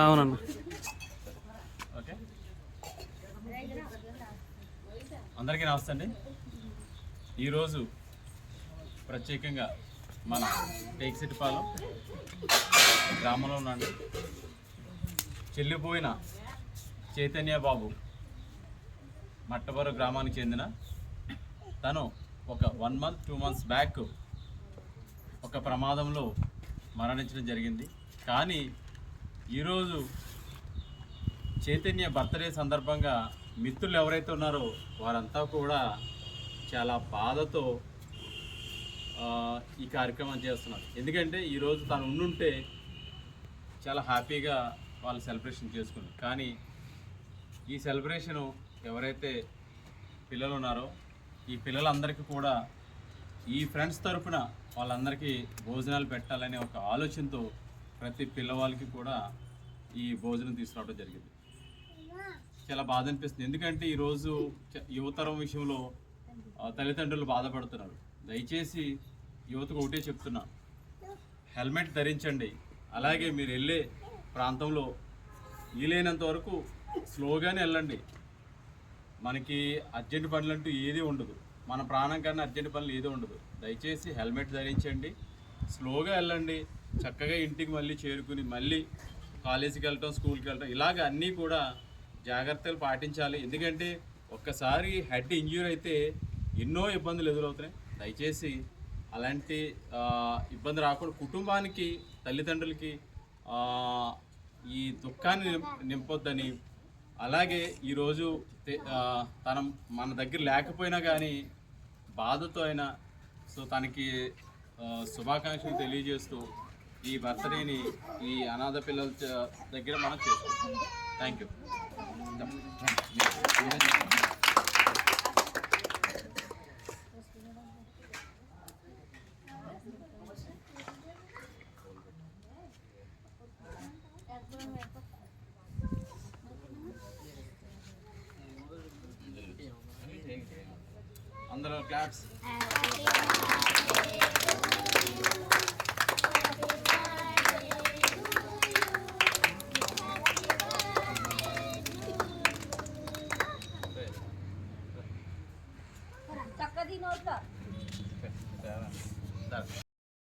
అవునండి ఈ ఓకే అందరికీ నమస్తే అండి. ఈరోజు ప్రత్యేకంగా మన టేక్సిటిపాలెం గ్రామంలో ఉన్నాండి చెల్లిపోయిన చైతన్య బాబు మట్టపర గ్రామానికి చెందిన తను ఒక one month two months back ఒక ప్రమాదంలో మరణించడం జరిగింది. కానీ ఈరోజు చైతన్య బర్త్డే సందర్భంగా మిత్రులు ఎవరైతే ఉన్నారో వారంతా కూడా చాలా బాధతో ఈ కార్యక్రమం చేస్తున్నారు. ఎందుకంటే ఈరోజు తను ఉండుంటే చాలా హ్యాపీగా వాళ్ళు సెలబ్రేషన్ చేసుకున్నారు. కానీ ఈ సెలబ్రేషను ఎవరైతే పిల్లలు ఉన్నారో ఈ పిల్లలందరికీ కూడా ఈ ఫ్రెండ్స్ తరఫున వాళ్ళందరికీ భోజనాలు పెట్టాలనే ఒక ఆలోచనతో ప్రతి పిల్లవాళ్ళకి కూడా ఈ భోజనం తీసుకురావడం జరిగింది. చాలా బాధ అనిపిస్తుంది. ఎందుకంటే ఈరోజు యువతరం విషయంలో ఆ, తల్లిదండ్రులు బాధపడుతున్నారు. దయచేసి యువతకు ఒకటే చెప్తున్నా. హెల్మెట్ ధరించండి. అలాగే మీరు వెళ్ళే ప్రాంతంలో వీలైనంత వరకు స్లోగానే వెళ్ళండి. మనకి అర్జెంట్ పనులు అంటూ ఏది ఉండదు. మన ప్రాణం కన్నా అర్జెంట్ పనులు ఏది ఉండదు. దయచేసి హెల్మెట్ ధరించండి. స్లోగా వెళ్ళండి. చక్కగా ఇంటికి మళ్ళీ చేరుకుని మళ్ళీ కాలేజీకి వెళ్ళటం స్కూల్కి వెళ్ళటం ఇలాగ అన్నీ కూడా జాగ్రత్తలు పాటించాలి. ఎందుకంటే ఒక్కసారి హెడ్ ఇంజ్యూర్ అయితే ఎన్నో ఇబ్బందులు ఎదురవుతున్నాయి. దయచేసి అలాంటి ఇబ్బంది రాకుండా కుటుంబానికి తల్లిదండ్రులకి ఈ దుఃఖాన్ని నింపొద్దని అలాగే ఈరోజు తన మన దగ్గర లేకపోయినా కానీ బాధతో అయినా సో తనకి శుభాకాంక్షలు తెలియజేస్తూ ఈ బర్త్డేని ఈ అనాథ పిల్లల దగ్గర మనం చేసుకుంటాం థ్యాంక్ యూ. అందరూ క్లాప్స్ చక్కది నోట్లో